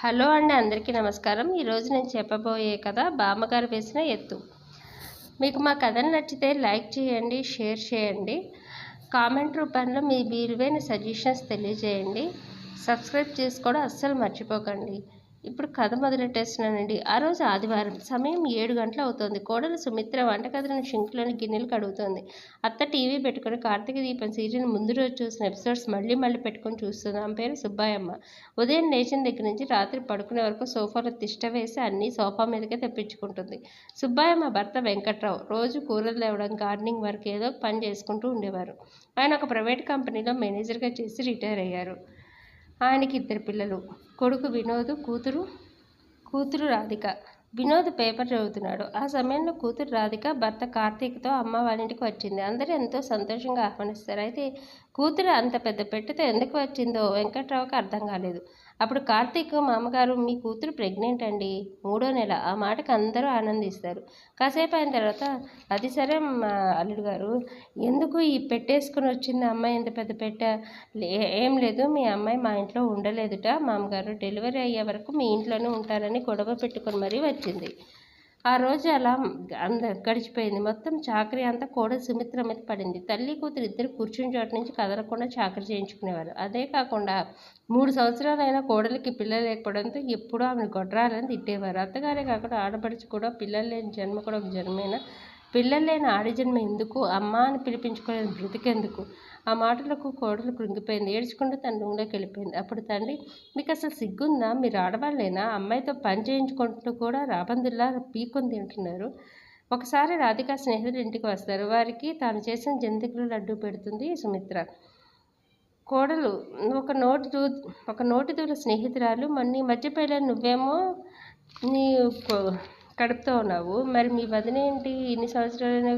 Hello అండి అందరికీ నమస్కారం. ఈరోజు నేను చెప్పబోయే కథ బామ్మగారు వేసిన ఎత్తు. మీకు మా కథను నచ్చితే లైక్ చేయండి షేర్ చేయండి. కామెంట్ రూపంలో మీ విలువైన సజెషన్స్ తెలియజేయండి. సబ్స్క్రైబ్ చేసుకోవడం అస్సలు మర్చిపోకండి. ఇప్పుడు కథ మొదలెట్టేస్తున్నానండి. ఆ రోజు ఆదివారం సమయం ఏడు గంటలు అవుతోంది. కోడలు సుమిత్ర వంటగదిలోని షింక్లోని గిన్నెలు కడుగుతోంది. అత్త టీవీ పెట్టుకుని కార్తీక దీపం సీరియల్ ముందు రోజు చూసిన ఎపిసోడ్స్ మళ్ళీ మళ్ళీ పెట్టుకొని చూస్తుంది. ఆమె పేరు సుబ్బాయమ్మ. ఉదయం లేచిన దగ్గర నుంచి రాత్రి పడుకునే వరకు సోఫాలో తిష్ట వేసి అన్నీ సోఫా మీదకే తెప్పించుకుంటుంది. సుబ్బాయమ్మ భర్త వెంకట్రావు రోజు కూరలు తేవడం గార్డెనింగ్ వర్క్ ఏదో పని చేసుకుంటూ ఉండేవారు. ఆయన ఒక ప్రైవేట్ కంపెనీలో మేనేజర్గా చేసి రిటైర్ అయ్యారు. ఆయనకి ఇద్దరు పిల్లలు. కొడుకు వినోద్ కూతురు కూతురు రాధిక. వినోద్ పేపర్ చదువుతున్నాడు. ఆ సమయంలో కూతురు రాధిక భర్త కార్తీక్తో అమ్మ వాళ్ళ ఇంటికి వచ్చింది. అందరూ ఎంతో సంతోషంగా ఆహ్వానిస్తారు. అయితే కూతురు అంత పెద్ద పెట్టెతో ఎందుకు వచ్చిందో వెంకట్రావుకి అర్థం కాలేదు. అప్పుడు కార్తీక్ మామగారు మీ కూతురు ప్రెగ్నెంట్ అండి. మూడో నెల. ఆ మాటకి అందరూ ఆనందిస్తారు. కాసేపు అయిన తర్వాత అది సరే మా అల్లుడు గారు. ఎందుకు ఈ పెట్టేసుకుని వచ్చింది? అమ్మాయి ఎంత పెద్ద పెట్ట లే- ఏం లేదు. మీ అమ్మాయి మా ఇంట్లో ఉండలేదుట. మామగారు డెలివరీ అయ్యే వరకు మీ ఇంట్లోనే ఉంటారని గొడవ పెట్టుకొని మరీ వచ్చింది. ఆ రోజు అలా అంద గడిచిపోయింది. మొత్తం చాకరీ అంతా కోడ సుమిత్ర మీద పడింది. తల్లి కూతురు ఇద్దరు కూర్చుని చోట నుంచి కదలకుండా చాకరీ చేయించుకునేవారు. అదే కాకుండా మూడు సంవత్సరాలైన కోడలికి పిల్లలు లేకపోవడంతో ఎప్పుడూ ఆమెను గొడ్రాలని తిట్టేవారు. అత్తగారే కాకుండా ఆడపడిచి కూడా పిల్లలు లేని జన్మ కూడా ఒక జన్మేనా? పిల్లలు లేని ఎందుకు? అమ్మ అని పిలిపించుకోలేని బ్రతికెందుకు? ఆ మాటలకు కోడలు కృంగిపోయింది. ఏడ్చుకుంటూ తన రూమ్లోకి వెళ్ళిపోయింది. అప్పుడు తండ్రి మీకు అసలు సిగ్గుందా? మీరు ఆడవాళ్ళేనా? అమ్మాయితో పని చేయించుకుంటూ కూడా రాబందుల్లా పీకొని తింటున్నారు. ఒకసారి రాధిక స్నేహితులు ఇంటికి వస్తారు. వారికి తాను చేసిన జంతికలు లడ్డు పెడుతుంది సుమిత్ర. కోడలు ఒక నోటి దూ ఒక నోటి దూల స్నేహితురాలు. మన నీ మధ్య నువ్వేమో నీ కడుపుతో ఉన్నావు మరి మీ వదిన ఏంటి? ఇన్ని సంవత్సరాలైనా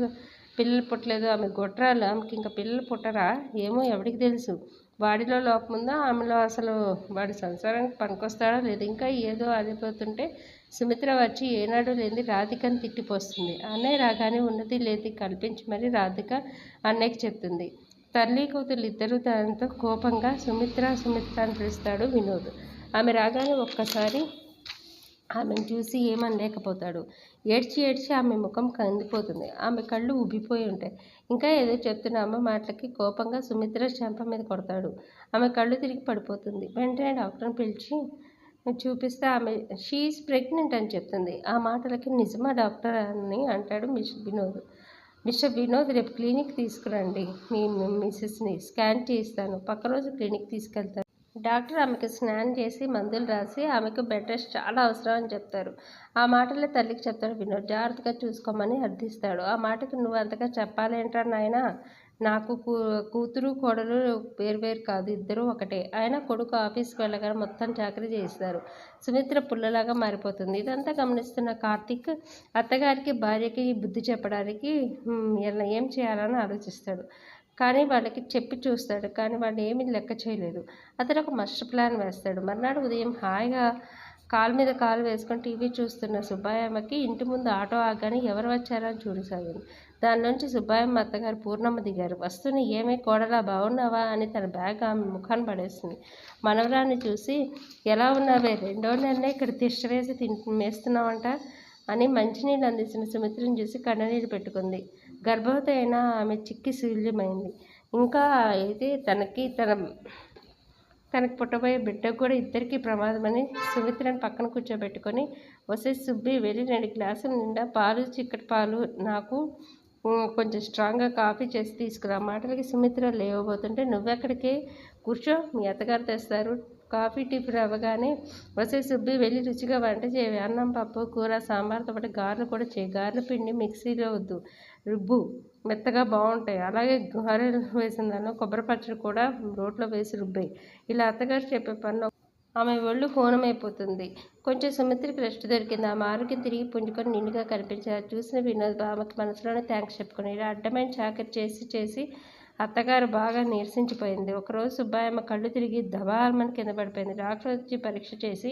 పిల్లలు పుట్టలేదు ఆమె గొడ్రాలు ఆమెకి ఇంకా పిల్లలు పుట్టరా? ఏమో ఎవరికి తెలుసు. వాడిలో లోపం ఉందా? ఆమెలో అసలు వాడి సంసారానికి పనికొస్తాడా లేదు? ఇంకా ఏదో అదిపోతుంటే సుమిత్ర వచ్చి ఏనాడు లేని రాధికని తిట్టిపోస్తుంది. అన్నయ్య రాగానే ఉన్నది లేది కల్పించి మరి రాధిక అన్నయ్యకి చెప్తుంది. తల్లి కూతురు ఇద్దరు దానితో కోపంగా సుమిత్ర సుమిత్ర అని పిలుస్తాడు వినోద్. ఆమె రాగానే ఒక్కసారి ఆమెను చూసి ఏమనలేకపోతాడు. ఏడ్చి ఏడ్చి ఆమె ముఖం కందిపోతుంది. ఆమె కళ్ళు ఉబ్బిపోయి ఉంటాయి. ఇంకా ఏదో చెప్తున్న అమ్మ మాటలకి కోపంగా సుమిత్ర చెంప మీద కొడతాడు. ఆమె కళ్ళు తిరిగి పడిపోతుంది. వెంటనే డాక్టర్ని పిలిచి చూపిస్తే ఆమె షీఈస్ ప్రెగ్నెంట్ అని చెప్తుంది. ఆ మాటలకి నిజమా డాక్టర్ అని అంటాడు మిస్ వినోద్. మిస్టర్ వినోద్ రేపు క్లినిక్ తీసుకురండి. మీ మిస్సెస్ని స్కాన్ చేయిస్తాను. పక్క రోజు క్లినిక్ తీసుకెళ్తాను. డాక్టర్ ఆమెకు స్నానం చేసి మందులు రాసి ఆమెకు బెడ్ రెస్ట్ చాలా అవసరం అని చెప్తారు. ఆ మాటలే తల్లికి చెప్తాడు వినోద్. జాగ్రత్తగా చూసుకోమని అర్థిస్తాడు. ఆ మాటకి నువ్వు అంతగా చెప్పాలేంట్రా నాయనా? నాకు కూ కూతురు కోడలు వేరు వేరు కాదు. ఇద్దరూ ఒకటే. ఆయన కొడుకు ఆఫీస్కి వెళ్ళగానే మొత్తం చాకరీ చేయిస్తారు. సుమిత్ర పుల్లలాగా మారిపోతుంది. ఇదంతా గమనిస్తున్న కార్తీక్ అత్తగారికి భార్యకి బుద్ధి చెప్పడానికి ఏం చేయాలని ఆలోచిస్తాడు? కానీ వాళ్ళకి చెప్పి చూస్తాడు. కానీ వాళ్ళు ఏమీ లెక్క చేయలేదు. అతను ఒక మస్ట్ ప్లాన్ వేస్తాడు. మర్నాడు ఉదయం హాయిగా కాలు మీద కాలు వేసుకొని టీవీ చూస్తున్న సుబ్బాయమ్మకి ఇంటి ముందు ఆటో ఆగానే ఎవరు వచ్చారని చూడసాగింది దాని నుంచి సుబ్బాయమ్మ అత్తగారు పూర్ణమ్మ దిగారు. వస్తూనే ఏమే కోడలా బాగున్నావా అని తన బ్యాగ్ ఆమె ముఖాన్ని పడేస్తుంది మనవరాన్ని చూసి ఎలా ఉన్నావే? రెండో నెలనే ఇక్కడ తిష్ట వేసి తింటు మేస్తున్నావంట అని మంచినీళ్ళు అందించిన సుమిత్రను చూసి కన్ననీళ్ళు పెట్టుకుంది. గర్భవతి అయిన ఆమె చిక్కి శూల్యమైంది. ఇంకా అయితే తనకి తన తనకు పుట్టబోయే బిడ్డకు కూడా ఇద్దరికీ ప్రమాదమని సుమిత్రని పక్కన కూర్చోబెట్టుకొని వసే సుబ్బి వెళ్ళి రెండు గ్లాసుల నిండా పాలు చిక్కటి పాలు నాకు కొంచెం స్ట్రాంగ్గా కాఫీ చేసి తీసుకురా. మాటలకి సుమిత్ర లేవబోతుంటే నువ్వెక్కడికి? కూర్చో మీ అత్తగారు తెస్తారు. కాఫీ టిఫిన్ అవ్వగానే వసే సుబ్బి వెళ్ళి రుచిగా వంట చేయి. అన్నం పప్పు కూర సాంబార్తో పాటు గారెలు కూడా చేయి. గారెల పిండి మిక్సీలో వద్దు. రుబ్బు. మెత్తగా బాగుంటాయి. అలాగే గారెలు వేసిన దాన్ని కొబ్బరి పచ్చడి కూడా రోట్లో వేసి రుబ్బాయి. ఇలా అత్తగారు చెప్పే పనులు ఆమె ఒళ్ళు హోనమైపోతుంది. కొంచెం సుమిత్రికి రెస్ట్ దొరికింది. ఆమె ఆరోగ్యం తిరిగి పుంజుకొని నిండుగా కనిపించారు చూసిన వినోద్ ఆమెకి మనసులోనే థ్యాంక్స్ చెప్పుకొని ఇలా అడ్డమైన చాకరీ చేసి చేసి అత్తగారు బాగా నీరసించిపోయింది. ఒకరోజు సుబ్బాయమ్మ కళ్ళు తిరిగి దబాల్మని కింద పడిపోయింది. డాక్టర్ వచ్చి పరీక్ష చేసి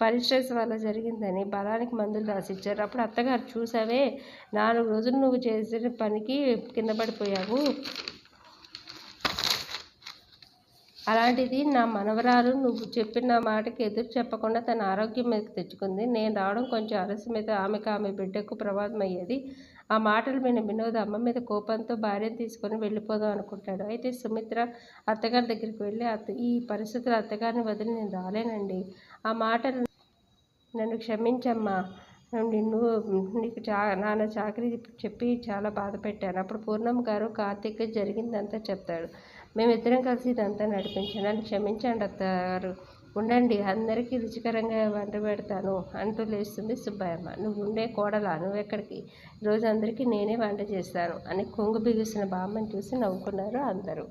పరిస్ట్రెస్ వల్ల జరిగిందని బలానికి మందులు రాసిచ్చారు. అప్పుడు అత్తగారు చూసావే నాలుగు రోజులు నువ్వు చేసిన పనికి కింద పడిపోయావు. అలాంటిది నా మనవరాలు నువ్వు చెప్పిన మాటకి ఎదురు చెప్పకుండా తన ఆరోగ్యం మీదకి తెచ్చుకుంది. నేను రావడం కొంచెం ఆలస్యమైతే ఆమెకు ఆమె బిడ్డకు ప్రమాదం అయ్యేది ఆ మాటలు విని వినోద్ అమ్మ మీద కోపంతో భార్యను తీసుకొని వెళ్ళిపోదాం అనుకుంటాడు. అయితే సుమిత్ర అత్తగారి దగ్గరికి వెళ్ళి అత్త ఈ పరిస్థితులు అత్తగారిని వదిలి నేను రాలేనండి. ఆ మాటలు నన్ను క్షమించమ్మా. నిన్ను నీకు చా నాన్న చాకరీ చెప్పి చాలా బాధ పెట్టాను. అప్పుడు పూర్ణమ్మ గారు కార్తీక్ జరిగిందంతా చెప్తాడు. మేమిద్దరం కలిసి ఇదంతా నడిపించాను నన్ను క్షమించండి అత్తగారు. ఉండండి అందరికీ రుచికరంగా వంట పెడతాను అంటూ లేస్తుంది సుబ్బయ్యమ్మ. నువ్వు ఉండే కోడలా నువ్వెక్కడికి? రోజు అందరికీ నేనే వంట చేస్తాను అని కొంగు బిగుసిన బామ్మని చూసి నవ్వుకున్నారు అందరూ.